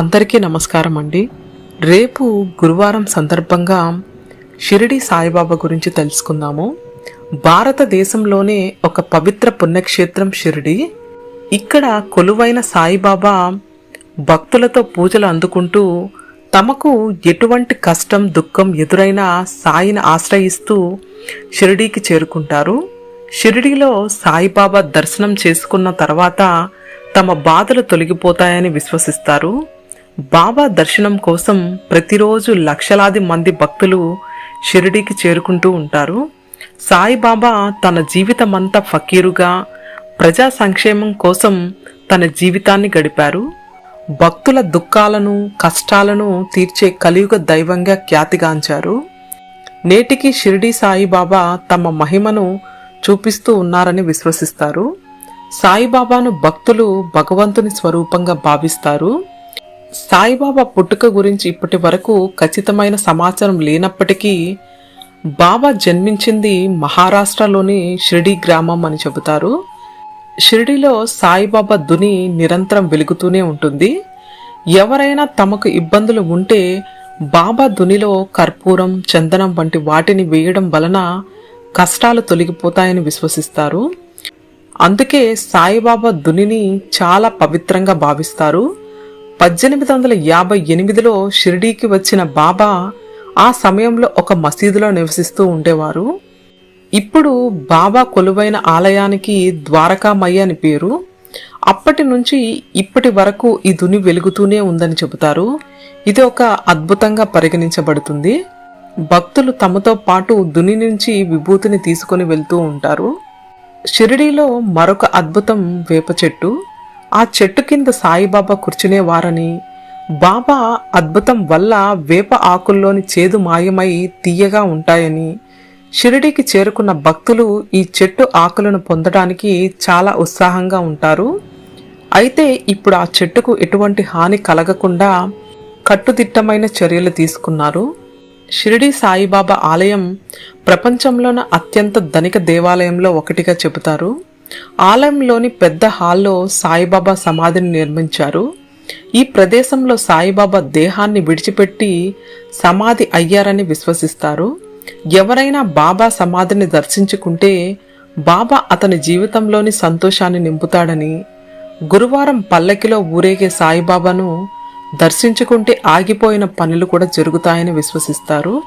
అందరికీ నమస్కారం అండి. రేపు గురువారం సందర్భంగా షిరిడి సాయిబాబా గురించి తెలుసుకుందాము. భారతదేశంలోనే ఒక పవిత్ర పుణ్యక్షేత్రం షిరిడి. ఇక్కడ కొలువైన సాయిబాబా భక్తులతో పూజలు అందుకుంటూ తమకు ఎటువంటి కష్టం దుఃఖం ఎదురైనా సాయిని ఆశ్రయిస్తూ షిరిడీకి చేరుకుంటారు. షిరిడీలో సాయిబాబా దర్శనం చేసుకున్న తర్వాత తమ బాధలు తొలగిపోతాయని విశ్వసిస్తారు. బాబా దర్శనం కోసం ప్రతిరోజు లక్షలాది మంది భక్తులు షిరిడీకి చేరుకుంటూ ఉంటారు. సాయిబాబా తన జీవితమంతా ఫకీరుగా ప్రజా సంక్షేమం కోసం తన జీవితాన్ని గడిపారు. భక్తుల దుఃఖాలను కష్టాలను తీర్చే కలియుగ దైవంగా ఖ్యాతిగాంచారు. నేటికి షిరిడి సాయిబాబా తమ మహిమను చూపిస్తూ ఉన్నారని విశ్వసిస్తారు. సాయిబాబాను భక్తులు భగవంతుని స్వరూపంగా భావిస్తారు. సాయిబాబా పుట్టుక గురించి ఇప్పటి వరకు ఖచ్చితమైన సమాచారం లేనప్పటికీ బాబా జన్మించింది మహారాష్ట్రలోని షిరిడి గ్రామం అని చెబుతారు. షిరిడిలో సాయిబాబా దుని నిరంతరం వెలుగుతూనే ఉంటుంది. ఎవరైనా తమకు ఇబ్బందులు ఉంటే బాబా దునిలో కర్పూరం చందనం వంటి వాటిని వేయడం వలన కష్టాలు తొలగిపోతాయని విశ్వసిస్తారు. అందుకే సాయిబాబా దునిని చాలా పవిత్రంగా భావిస్తారు. పద్దెనిమిది వందల యాభై ఎనిమిదిలో షిరిడీకి వచ్చిన బాబా ఆ సమయంలో ఒక మసీదులో నివసిస్తూ ఉండేవారు. ఇప్పుడు బాబా కొలువైన ఆలయానికి ద్వారకామయ్య అని పేరు. అప్పటి నుంచి ఇప్పటి వరకు ఈ దుని వెలుగుతూనే ఉందని చెబుతారు. ఇది ఒక అద్భుతంగా పరిగణించబడుతుంది. భక్తులు తమతో పాటు దుని నుంచి విభూతిని తీసుకొని వెళ్తూ ఉంటారు. షిరిడీలో మరొక అద్భుతం వేప చెట్టు. ఆ చెట్టు కింద సాయిబాబా కూర్చునేవారని బాబా అద్భుతం వల్ల వేప ఆకుల్లోని చేదు మాయమై తీయగా ఉంటాయని షిరిడీకి చేరుకున్న భక్తులు ఈ చెట్టు ఆకులను పొందడానికి చాలా ఉత్సాహంగా ఉంటారు. అయితే ఇప్పుడు ఆ చెట్టుకు ఎటువంటి హాని కలగకుండా కట్టుదిట్టమైన చర్యలు తీసుకున్నారు. షిరిడి సాయిబాబా ఆలయం ప్రపంచంలోని అత్యంత ధనిక దేవాలయంలో ఒకటిగా చెబుతారు. ఆలయంలోని పెద్ద హాల్లో సాయిబాబా సమాధిని నిర్మించారు. ఈ ప్రదేశంలో సాయిబాబా దేహాన్ని విడిచిపెట్టి సమాధి అయ్యారని విశ్వసిస్తారు. ఎవరైనా బాబా సమాధిని దర్శించుకుంటే బాబా అతని జీవితంలోని సంతోషాన్ని నింపుతాడని గురువారం పల్లకిలో ఊరేగే సాయిబాబాను దర్శించుకుంటే ఆగిపోయిన పనులు కూడా జరుగుతాయని విశ్వసిస్తారు.